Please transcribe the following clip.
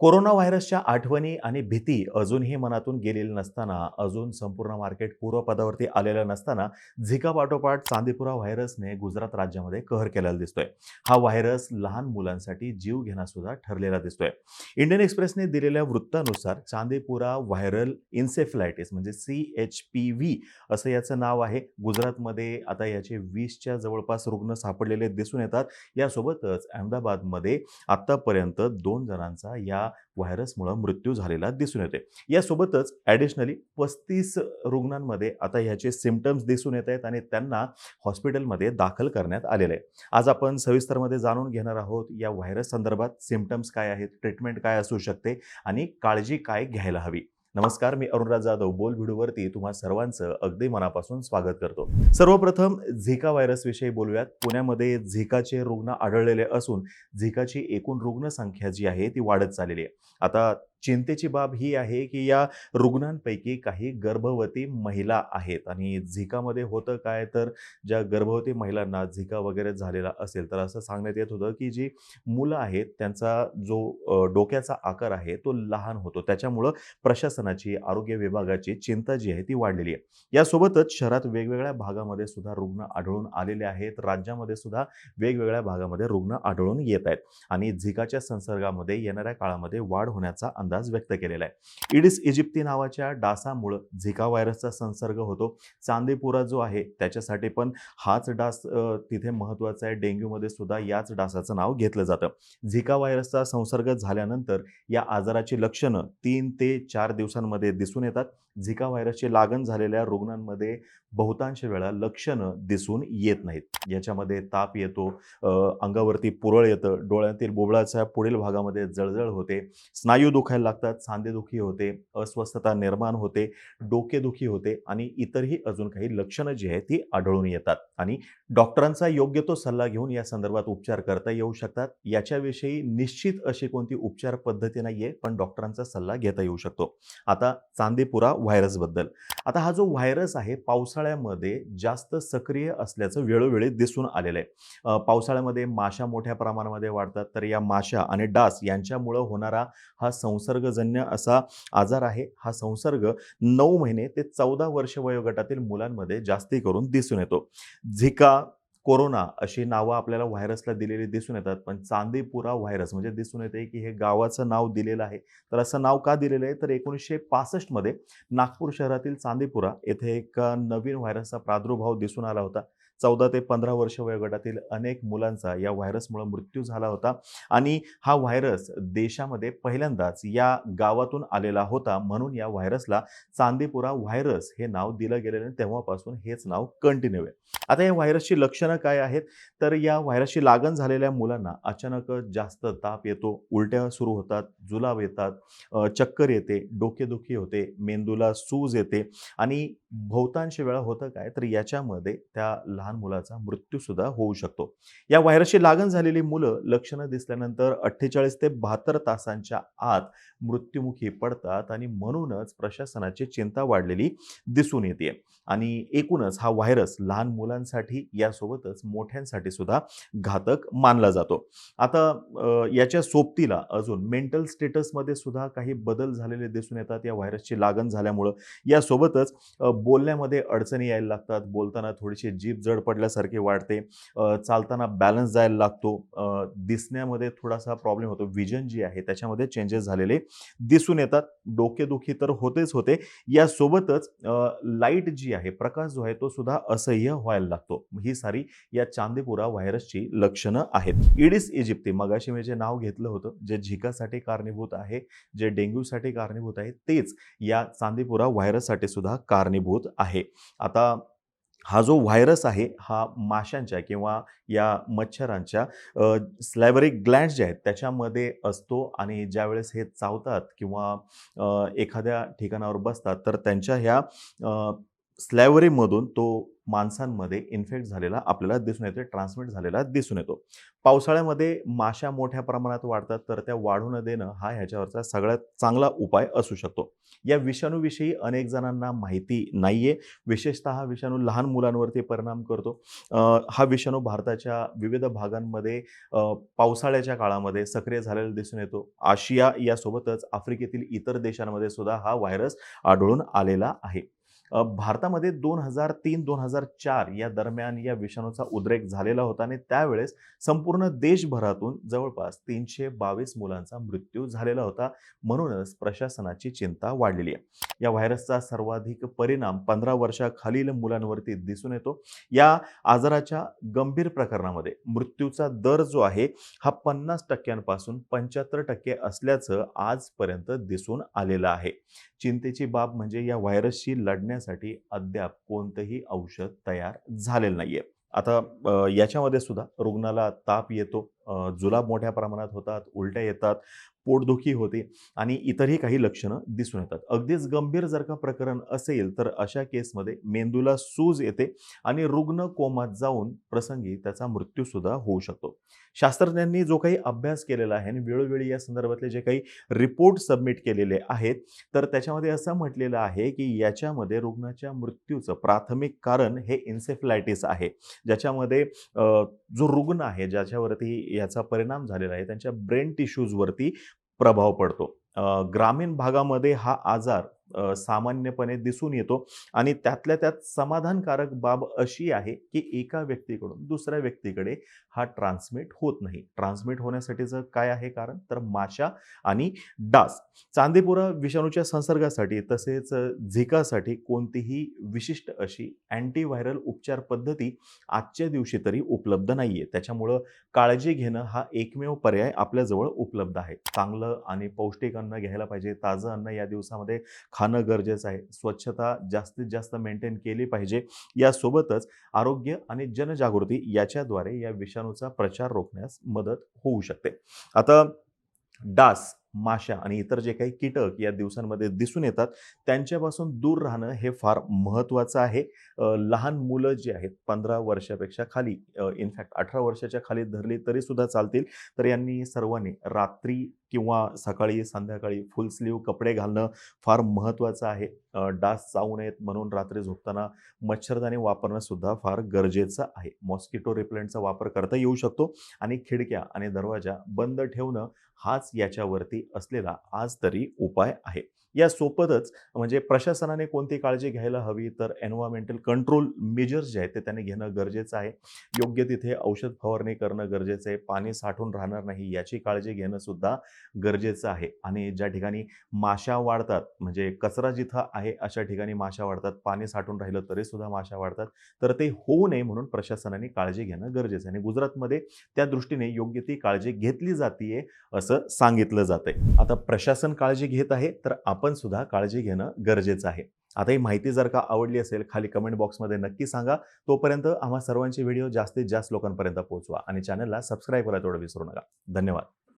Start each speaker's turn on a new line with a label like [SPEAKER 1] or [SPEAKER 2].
[SPEAKER 1] Corona व्हायरसच्या आठवणी आणि भीती अजूनही मनातून गेलेली नसताना अजून संपूर्ण मार्केट पूर्वपदावरती आलेलं नसताना झिका पाठोपाठ चांदीपुरा व्हायरसने गुजरात राज्यामध्ये कहर केलेला दिसतोय. हा व्हायरस लहान मुलांसाठी जीव घेण्यासुद्धा ठरलेला दिसतोय. इंडियन एक्सप्रेसने दिलेल्या वृत्तानुसार चांदीपुरा व्हायरल इन्सेफ्लायटिस म्हणजे सी एच पी व्ही असं याचं नाव आहे. गुजरातमध्ये आता याचे वीसच्या जवळपास रुग्ण सापडलेले दिसून येतात. यासोबतच अहमदाबादमध्ये आत्तापर्यंत दोन जणांचा या व्हायरसमुळं मृत्यू झालेला दिसून येते यासोबतच ॲडिशनली पस्तीस रुग्णांमध्ये आता ह्याचे सिमटम्स दिसून येत आहेत आणि त्यांना हॉस्पिटलमध्ये दाखल करण्यात आलेलं आहे. आज आपण सविस्तरमध्ये जाणून घेणार आहोत या व्हायरस संदर्भात सिमटम्स काय आहेत ट्रीटमेंट काय असू शकते आणि काळजी काय घ्यायला हवी. नमस्कार मी अरुणराज जाधव. बोल व्हिडिओवरती तुम्हा सर्वांचं अगदी मनापासून स्वागत करतो. सर्वप्रथम झिका व्हायरसविषयी बोलूयात. पुण्यामध्ये झिकाचे रुग्ण आढळलेले असून झिकाची एकूण रुग्णसंख्या जी आहे ती वाढत चाललेली आहे. आता चिंतेची बाब ही आहे की या रुग्णांपैकी काही गर्भवती महिला आहेत. आणि झिकामध्ये होतं काय? तर ज्या गर्भवती महिलांना झिका वगैरे झालेला असेल तर असं सांगण्यात येत होतं की जी मुलं आहेत त्यांचा जो डोक्याचा आकार आहे तो लहान होतो. त्याच्यामुळं प्रशासनाची आरोग्य विभागाची चिंता जी आहे ती वाढलेली आहे. यासोबतच शहरात वेगवेगळ्या भागामध्ये सुद्धा रुग्ण आढळून आलेले आहेत. राज्यामध्ये सुद्धा वेगवेगळ्या भागामध्ये रुग्ण आढळून येत आहेत. आणि झिकाच्या संसर्गामध्ये येणाऱ्या काळामध्ये वाढ होण्याचा अंदाज व्यक्त केलेला आहे. इडिस इजिप्ती नावाच्या डासामुळं झिका व्हायरसचा संसर्ग होतो. चांदीपुरा जो आहे त्याच्यासाठी पण हाच डास तिथे महत्त्वाचा आहे. डेंग्यूमध्ये सुद्धा याच डासाचं नाव घेतलं जातं. झिका व्हायरसचा संसर्ग झाल्यानंतर या आजाराची लक्षणं तीन ते चार दिवसांमध्ये दिसून येतात. झिका व्हायरसची लागण झालेल्या रुग्णांमध्ये बहुतांश वेळा लक्षणं दिसून येत नाहीत. याच्यामध्ये ताप येतो अंगावरती पुरळ येतं डोळ्यातील बोबळाच्या पुढील भागामध्ये जळजळ होते. स्नायू दुखायला लागतात. सांधेदुखी होते अस्वस्थता निर्माण होते डोकेदुखी होते आणि इतरही अजून काही लक्षणं जी आहेत ती आढळून येतात. आणि डॉक्टरांचा योग्य तो सल्ला घेऊन या संदर्भात उपचार करता येऊ शकतात. याच्याविषयी निश्चित अशी कोणती उपचार पद्धती नाही आहे पण डॉक्टरांचा सल्ला घेता येऊ शकतो. आता चांदेपुरा व्हायरसबद्दल आता हा जो व्हायरस आहे पावसाळ्यामध्ये जास्त सक्रिय असल्याचं वेळोवेळी दिसून आलेलं आहे. पावसाळ्यामध्ये माशा मोठ्या प्रमाणामध्ये वाढतात. तर या माशा आणि डास यांच्यामुळं होणारा हा संसर्गजन्य असा आजार आहे. हा संसर्ग नऊ महिने ते चौदा वर्ष वयोगटातील मुलांमध्ये जास्ती करून दिसून येतो. झिका कोरोना अशी नावं आपल्याला व्हायरसला दिलेली दिसून येतात. पण चांदीपुरा व्हायरस म्हणजे दिसून येते की हे गावाचं नाव दिलेलं आहे. तर असं नाव का दिलेलं आहे? तर एकोणीसशे पासष्टमध्ये नागपूर शहरातील चांदीपुरा येथे एक नवीन व्हायरसचा प्रादुर्भाव दिसून आला होता. चौदा ते पंधरा वर्ष वयोगटातील अनेक मुलांचा या व्हायरसमुळे मृत्यू झाला होता. आणि हा व्हायरस देशामध्ये पहिल्यांदाच या गावातून आलेला होता म्हणून या व्हायरसला चांदीपुरा व्हायरस हे नाव दिलं गेलेलं तेव्हापासून हेच नाव कंटिन्यू आहे. आता या व्हायरसची लक्षणं काय आहेत? तर या व्हायरसची लागण झालेल्या मुलांना अचानक जास्त ताप येतो उलट्या सुरू होतात जुलाब येतात चक्कर येते डोकेदुखी होते मेंदूला सूज येते आणि बहुतांश वेळा होतं काय तर याच्यामध्ये त्या लहान मुलाचा मृत्यूसुद्धा होऊ शकतो. या व्हायरसची लागण झालेली मुलं लक्षणं दिसल्यानंतर अठ्ठेचाळीस ते बहात्तर तासांच्या आत मृत्युमुखी पडतात आणि म्हणूनच प्रशासनाची चिंता वाढलेली दिसून येते आणि एकूणच हा व्हायरस लहान मुलांसाठी यासोबतच मोठ्यांसाठी सुद्धा घातक मानला जातो. आता याच्या सोबतीला अजून मेंटल स्टेटसमध्ये सुद्धा काही बदल झालेले दिसून येतात या व्हायरसची लागण झाल्यामुळं. यासोबतच बोलण्यामध्ये अडचणी यायला लागतात. बोलताना थोडीशी जीभ जड पडल्यासारखी वाढते चालताना बॅलन्स जायला लागतो. दिसण्यामध्ये थोडासा प्रॉब्लेम होतो. विजन जी आहे त्याच्यामध्ये चेंजेस झालेले दिसून येतात. डोकेदुखी तर होतेच होते. यासोबतच लाइट जी आहे प्रकाश जो आहे तो सुद्धा असह्य व्हायला लागतो. ही सारी या चांदीपुरा व्हायरसची लक्षणं आहेत. इडिस इजिप्ती मगाशी मी जे नाव घेतलं होतं जे झिकासाठी कारणीभूत आहे जे डेंग्यूसाठी कारणीभूत आहे तेच या चांदीपुरा व्हायरससाठी सुद्धा कारणीभूत आहे. आता हा जो व्हायरस आहे हा माशांच्या किंवा या मच्छरांच्या स्लॅबरिक ग्लँड जे आहेत त्याच्यामध्ये असतो आणि ज्यावेळेस हे चावतात किंवा एखाद्या ठिकाणावर बसतात तर त्यांच्या ह्या स्लॅवरीमधून तो माणसांमध्ये इन्फेक्ट झालेला आपल्याला दिसून येतो ट्रान्समिट झालेला दिसून येतो. पावसाळ्यामध्ये माशा मोठ्या प्रमाणात वाढतात तर त्या वाढू न देणं हा ह्याच्यावरचा सगळ्यात चांगला उपाय असू शकतो. या विषाणूविषयी अनेक जणांना माहिती नाही आहे विशेषतः हा विषाणू लहान मुलांवरती परिणाम करतो. हा विषाणू भारताच्या विविध भागांमध्ये पावसाळ्याच्या काळामध्ये सक्रिय झालेला दिसून येतो. आशिया यासोबतच आफ्रिकेतील इतर देशांमध्ये सुद्धा हा व्हायरस आढळून आलेला आहे. भारतामध्ये दोन हजार तीन दोन हजार चार या दरम्यान या विषाणूचा उद्रेक झालेला होता आणि त्यावेळेस संपूर्ण देशभरातून जवळपास तीनशे बावीस मुलांचा मृत्यू झालेला होता. म्हणूनच प्रशासनाची चिंता वाढलेली आहे. या व्हायरसचा सर्वाधिक परिणाम पंधरा वर्षाखालील मुलांवरती दिसून येतो. या आजाराच्या गंभीर प्रकरणामध्ये मृत्यूचा दर जो आहे हा पन्नास टक्क्यांपासून पंच्याहत्तर टक्के असल्याचं आजपर्यंत दिसून आलेलं आहे. चिंतेची बाब म्हणजे या व्हायरसशी लढण्यासाठी अद्याप कोणतंही औषध तयार झालेलं नाहीये. आता याच्यामध्ये सुद्धा रुग्णाला ताप येतो जुलाब मोठ्या प्रमाणात होतात उलट्या येतात पोटदुखी होते आणि इतरही काही लक्षणं दिसून येतात. अगदीच गंभीर जर का प्रकरण असेल तर अशा केसमध्ये मेंदूला सूज येते आणि रुग्ण कोमात जाऊन प्रसंगी त्याचा मृत्यूसुद्धा होऊ शकतो. शास्त्रज्ञांनी जो काही अभ्यास केलेला आहे आणि वेळोवेळी या संदर्भातले जे काही रिपोर्ट सबमिट केलेले आहेत तर त्याच्यामध्ये असं म्हटलेलं आहे की याच्यामध्ये रुग्णाच्या मृत्यूचं प्राथमिक कारण हे इन्सेफ्लायटिस आहे. ज्याच्यामध्ये जो रुग्ण आहे ज्याच्यावरती याचा परिणाम झालेला आहे. त्यांच्या ब्रेन टिश्यूजवरती प्रभाव पडतो. ग्रामीण भागामध्ये हा आजार सामान्यपणे दिसून येतो. आणि त्यातल्या त्यात समाधानकारक बाब अशी आहे की एका व्यक्तीकडून दुसऱ्या व्यक्तीकडे हा ट्रान्समिट होत नाही. ट्रान्समिट होण्यासाठीचं काय आहे कारण? तर माशा आणि डास. चांदीपुरा विषाणूच्या संसर्गासाठी तसेच झिकासाठी कोणतीही विशिष्ट अशी अँटीव्हायरल उपचार पद्धती आजच्या दिवशी तरी उपलब्ध नाही आहे त्याच्यामुळं काळजी घेणं हा एकमेव पर्याय आपल्याजवळ उपलब्ध आहे. चांगलं आणि पौष्टिक अन्न घ्यायला पाहिजे. ताजं अन्न या दिवसामध्ये खाणं गरजेचं आहे. स्वच्छता जास्तीत जास्त मेंटेन केली पाहिजे. यासोबतच आरोग्य आणि जनजागृती याच्याद्वारे या विषाणूचा प्रचार रोखण्यास मदत होऊ शकते. आता डास माशा आणि इतर जे काही कीटक या दिवसांमध्ये दिसून येतात त्यांच्यापासून दूर राहणं हे फार महत्त्वाचं आहे. लहान मुलं जी आहेत पंधरा वर्षापेक्षा खाली इनफॅक्ट अठरा वर्षाच्या खाली धरली तरीसुद्धा चालतील. तर यांनी सर्वांनी रात्री किंवा सकाळी संध्याकाळी फुल स्लीव कपडे घालणं फार महत्त्वाचं आहे. डास चावू नयेत म्हणून रात्री झोपताना मच्छरदाणी वापरणं सुद्धा फार गरजेचं आहे. मॉस्किटो रिप्लेंटचा वापर करता येऊ शकतो आणि खिडक्या आणि दरवाजा बंद ठेवणं हाच याच्यावरती असलेला आज तरी उपाय आहे. या सोबतच म्हणजे प्रशासनाने कोणती काळजी घ्यायला हवी तर एन्व्हायरमेंटल कंट्रोल मेजर्स जे आहेत ते त्याने घेणं गरजेचं आहे. योग्य तिथे औषध फवारणी करणं गरजेचं आहे. पाणी साठून राहणार नाही याची काळजी घेणं सुद्धा गरजेचं आहे. आणि ज्या ठिकाणी माशा वाढतात म्हणजे कचरा जिथं आहे अशा ठिकाणी माशा वाढतात. पाणी साठून राहिलं तरी सुद्धा माशा वाढतात. तर ते होऊ नये म्हणून प्रशासनाने काळजी घेणं गरजेचं आहे. आणि गुजरातमध्ये त्या दृष्टीने योग्य ती काळजी घेतली जातीये असं सांगितलं जातंय. आता प्रशासन काळजी घेत आहे तर आपण सुद्धा काळजी घेणं गरजेचं आहे. आता ही माहिती जर का आवडली असेल खाली कमेंट बॉक्समध्ये नक्की सांगा. तोपर्यंत आम्हा सर्वांचे व्हिडिओ जास्तीत जास्त लोकांपर्यंत पोहोचवा. आणि चॅनलला सबस्क्राईब करायला तेवढं विसरू नका. धन्यवाद.